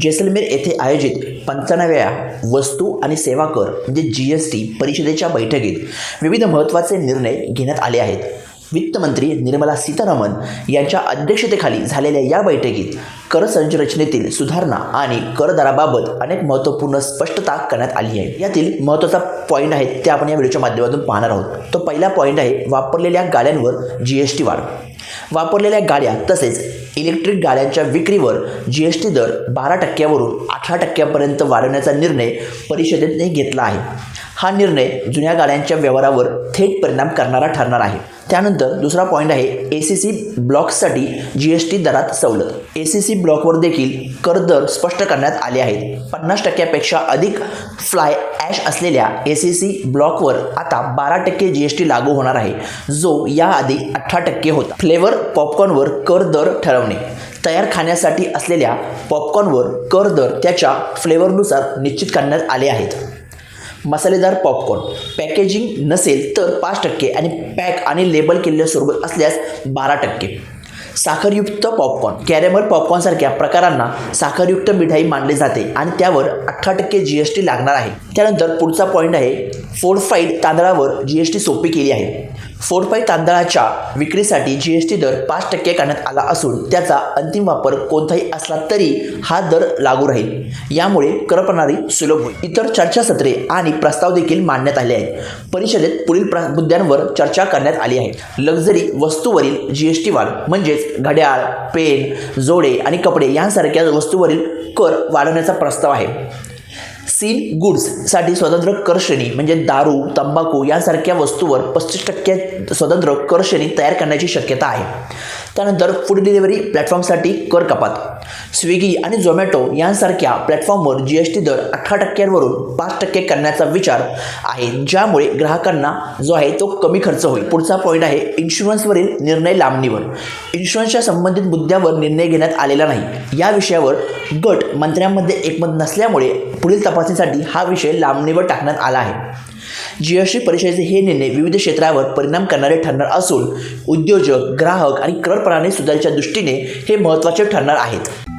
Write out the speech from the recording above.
जैसलमेर येथे आयोजित पंचाण्णव्या वस्तू आणि सेवा कर म्हणजे जी एस टी परिषदेच्या बैठकीत विविध महत्त्वाचे निर्णय घेण्यात आले आहेत. वित्तमंत्री निर्मला सीतारामन यांच्या अध्यक्षतेखाली झालेल्या या बैठकीत कर संरचनेतील सुधारणा आणि करदराबाबत अनेक महत्त्वपूर्ण स्पष्टता करण्यात आली आहे. यातील महत्त्वाचा पॉईंट आहे ते आपण या व्हिडिओच्या माध्यमातून पाहणार आहोत. तो पहिला पॉईंट आहे वापरलेल्या गाड्यांवर जी एस टी वाढ. वापरलेल्या गाड्या तसेच इलेक्ट्रिक गाड्यांच्या विक्रीवर जी एस टी दर बारा टक्क्यावरून अठरा टक्क्यापर्यंत वाढवण्याचा निर्णय परिषदेने घेतला आहे. हा निर्णय जुन्या गाड्यांच्या व्यवहारावर थेट परिणाम करणारा ठरणार आहे. त्यानंतर दुसरा पॉईंट आहे ए सी सी ब्लॉक्ससाठी जी एस टी दरात सवलत. ए सी सी ब्लॉकवर देखील कर दर स्पष्ट करण्यात आले आहेत. पन्नास टक्क्यापेक्षा अधिक फ्लाय ॲश असलेल्या ए सी सी ब्लॉकवर आता बारा टक्के जी एस टी लागू होणार आहे. जो याआधी अठरा टक्के होता. फ्लेवर पॉपकॉर्नवर कर दर ठरवणे. तयार खाण्यासाठी असलेल्या पॉपकॉर्नवर कर दर त्याच्या फ्लेवरनुसार निश्चित करण्यात आले आहेत. मसालेदार पॉपकॉर्न पॅकेजिंग नसेल तर पाच टक्के आणि पॅक आणि लेबल केलेल्या स्वरूपात असल्यास बारा टक्के. साखरयुक्त पॉपकॉर्न कॅरेमल पॉपकॉर्नसारख्या प्रकारांना साखरयुक्त मिठाई मानले जाते आणि त्यावर अठरा टक्के जी एस टी लागणार आहे. त्यानंतर पुढचा पॉईंट आहे फोर्डफाईड तांदळावर जी एस टी सोपी केली आहे. फोर्डफाईड तांदळाच्या विक्रीसाठी जी एस टी दर पाच टक्के करण्यात आला असून त्याचा अंतिम वापर कोणताही असला तरी हा दर लागू राहील. यामुळे कर प्रणाली सुलभ होईल. इतर चर्चासत्रे आणि प्रस्ताव देखील मांडण्यात आले आहेत. परिषदेत पुढील मुद्द्यांवर चर्चा करण्यात आली आहे. लक्झरी वस्तूवरील जी एस टी वाढ म्हणजेच घड्याळ पेन जोडे आणि कपडे यांसारख्या वस्तूवरील कर वाढवण्याचा प्रस्ताव आहे. सीन गुड्ससाठी स्वतंत्र कर श्रेणी म्हणजे दारू तंबाखू यांसारख्या वस्तूवर पस्तीस टक्के स्वतंत्र कर श्रेणी तयार करण्याची शक्यता आहे. त्यानंतर फूड डिलिव्हरी प्लॅटफॉर्मसाठी कर कपात. स्विगी आणि झोमॅटो यांसारख्या प्लॅटफॉर्मवर जी एस टी दर अठरा टक्क्यांवरून पाच टक्के करण्याचा विचार आहे ज्यामुळे ग्राहकांना जो आहे तो कमी खर्च होईल. पुढचा पॉईंट आहे इन्शुरन्सवरील निर्णय लांबणीवर. इन्शुरन्सच्या संबंधित मुद्द्यावर निर्णय घेण्यात आलेला नाही. या विषयावर गट मंत्र्यांमध्ये एकमत नसल्यामुळे पुढील तपासणीसाठी हा विषय लांबणीवर टाकण्यात आला आहे. जी एस टी परिषदेचे हे निर्णय विविध क्षेत्रावर परिणाम करणारे ठरणार असून उद्योजक ग्राहक आणि कर प्रणाली सुधारण्याच्या दृष्टीने हे महत्त्वाचे ठरणार आहेत.